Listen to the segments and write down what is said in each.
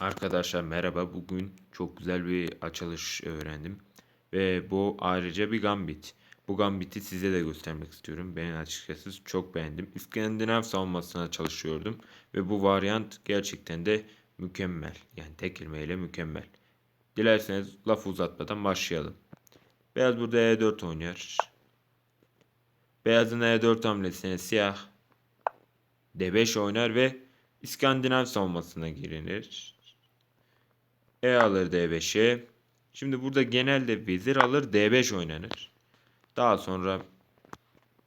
Arkadaşlar merhaba. Bugün çok güzel bir açılış öğrendim. Ve bu ayrıca bir gambit. Bu gambiti size de göstermek istiyorum. Ben açıkçası çok beğendim. İskandinav savunmasına çalışıyordum. Ve bu varyant gerçekten de mükemmel. Yani tek kelimeyle mükemmel. Dilerseniz laf uzatmadan başlayalım. Beyaz burada E4 oynar. Beyazın E4 hamlesine siyah D5 oynar ve İskandinav savunmasına girinir. E alır D5'e. Şimdi burada genelde vezir alır D5 oynanır. Daha sonra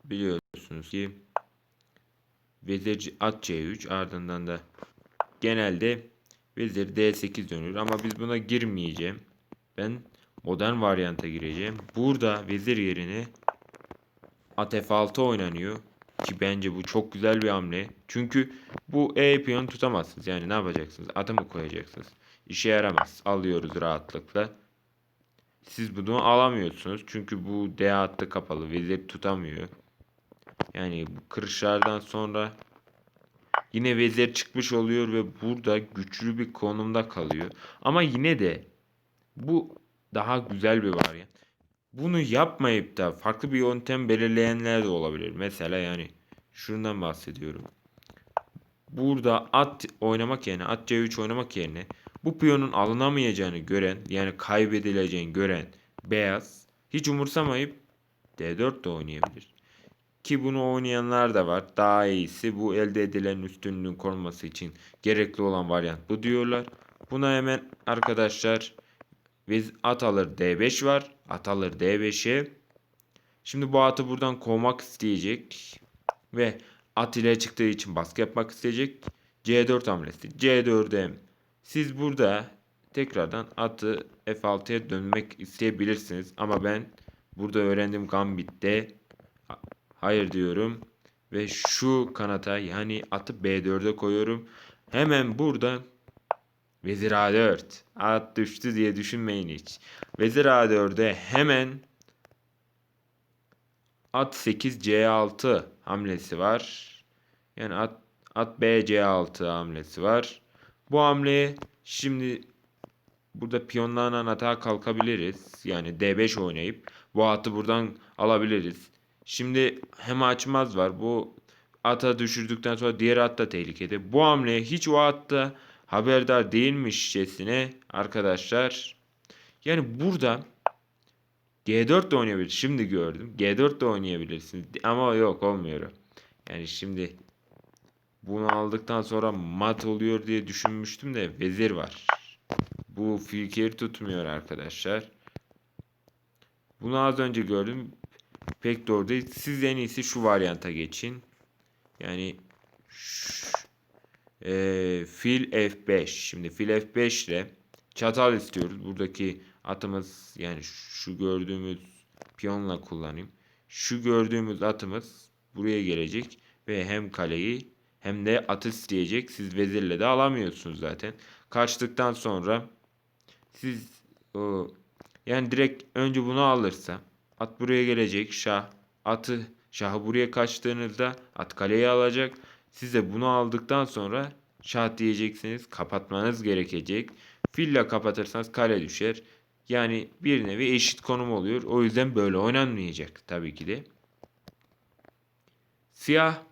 biliyorsunuz ki vezir at C3 ardından da genelde vezir D8 dönür ama biz buna girmeyeceğim. Ben modern varyanta gireceğim. Burada vezir yerine at F6 oynanıyor. Ki bence bu çok güzel bir hamle. Çünkü bu E piyon tutamazsınız. Yani ne yapacaksınız? Atı mı koyacaksınız? İşe yaramaz. Alıyoruz rahatlıkla. Siz bunu alamıyorsunuz. Çünkü bu D hattı kapalı. Vezir tutamıyor. Yani kırışlardan sonra yine vezir çıkmış oluyor ve burada güçlü bir konumda kalıyor. Ama yine de bu daha güzel bir varyant. Bunu yapmayıp da farklı bir yöntem belirleyenler de olabilir. Mesela yani şundan bahsediyorum. Burada at oynamak yerine at C3 oynamak yerine bu piyonun alınamayacağını gören yani kaybedileceğini gören beyaz hiç umursamayıp D4 de oynayabilir. Ki bunu oynayanlar da var. Daha iyisi bu elde edilen üstünlüğün korunması için gerekli olan varyant bu diyorlar. Buna hemen arkadaşlar biz at alır D5 var. At alır D5'e. Şimdi bu atı buradan kovmak isteyecek. Ve at ile çıktığı için baskı yapmak isteyecek. C4 hamlesi. C4'e siz burada tekrardan atı F6'ya dönmek isteyebilirsiniz. Ama ben burada öğrendiğim Gambit'te hayır diyorum. Ve şu kanata yani atı B4'e koyuyorum. Hemen burada Vezir A4. At düştü diye düşünmeyin hiç. Vezir A4'e hemen at 8 C6 hamlesi var. Yani at, at B C6 hamlesi var. Bu hamleye şimdi burada piyonlarla atağa kalkabiliriz. Yani D5 oynayıp bu atı buradan alabiliriz. Şimdi hem açmaz var. Bu ata düşürdükten sonra diğer at da tehlikede. Bu hamleye hiç o atta haberdar değilmişçesine arkadaşlar. Yani burada G4 de oynayabilir. Şimdi gördüm. G4 de oynayabilirsiniz. Ama yok olmuyor. Yani şimdi bunu aldıktan sonra mat oluyor diye düşünmüştüm de vezir var. Bu fikir tutmuyor arkadaşlar. Bunu az önce gördüm. Pek doğru değil. Siz en iyisi şu varyanta geçin. Yani e, fil F5. Şimdi fil F5 ile çatal istiyoruz. Buradaki atımız yani şu gördüğümüz piyonla kullanayım. Şu gördüğümüz atımız buraya gelecek ve hem kaleyi hem de atı isteyecek. Siz vezirle de alamıyorsunuz zaten. Kaçtıktan sonra siz o, yani direkt önce bunu alırsa at buraya gelecek. Şah atı şahı buraya kaçtığınızda at kaleyi alacak. Siz de bunu aldıktan sonra şah diyeceksiniz. Kapatmanız gerekecek. Fille kapatırsanız kale düşer. Yani bir nevi eşit konum oluyor. O yüzden böyle oynanmayacak tabii ki de. Siyah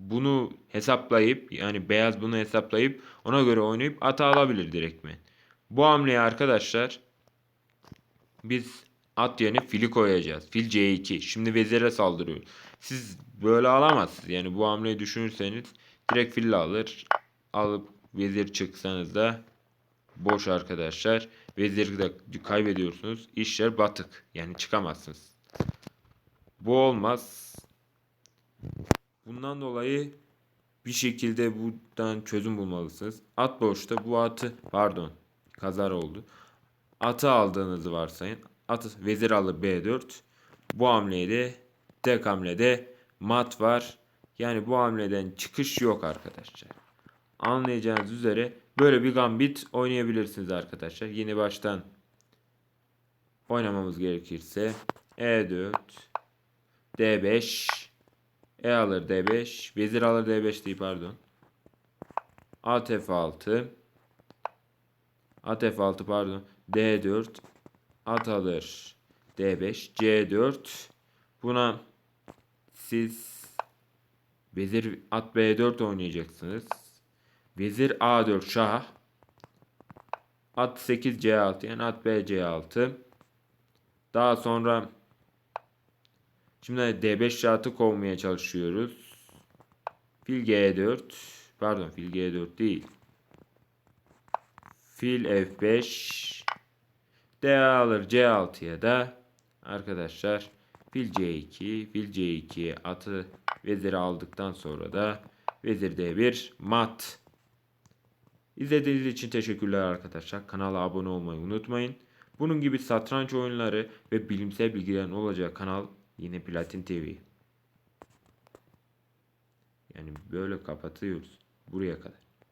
bunu hesaplayıp yani beyaz bunu hesaplayıp ona göre oynayıp ata alabilir direkt mi? Bu hamleye arkadaşlar biz at yerine fili koyacağız. Fil C2. Şimdi vezire saldırıyor. Siz böyle alamazsınız. Yani bu hamleyi düşünürseniz direkt fille alır. Alıp vezir çıksanız da boş arkadaşlar. Veziri de kaybediyorsunuz. İşler batık. Yani çıkamazsınız. Bu olmaz. Bundan dolayı bir şekilde buradan çözüm bulmalısınız. At boşta bu atı pardon kazar oldu. Atı aldığınızı varsayın. At vezir alır B4. Bu hamleye de tek hamlede mat var. Yani bu hamleden çıkış yok arkadaşlar. Anlayacağınız üzere böyle bir gambit oynayabilirsiniz arkadaşlar. Yeni baştan oynamamız gerekirse E4 D5 E alır D5 Vezir alır D5 değil pardon At F6 At F6 pardon. D4. At alır. D5. C4. Buna siz vezir at B4 oynayacaksınız. Vezir A4 şah. At 8 C6 yani at B C6. Daha sonra şimdi D5 şartı kovmaya çalışıyoruz. Fil G4. Pardon fil G4 değil. Fil F5. D alır C6'ya da arkadaşlar fil C2, fil C2 atı veziri aldıktan sonra da vezir D1 mat. İzlediğiniz için teşekkürler arkadaşlar. Kanala abone olmayı unutmayın. Bunun gibi satranç oyunları ve bilimsel bilgilerin olacağı kanal yine Platin TV. Yani böyle kapatıyoruz. Buraya kadar.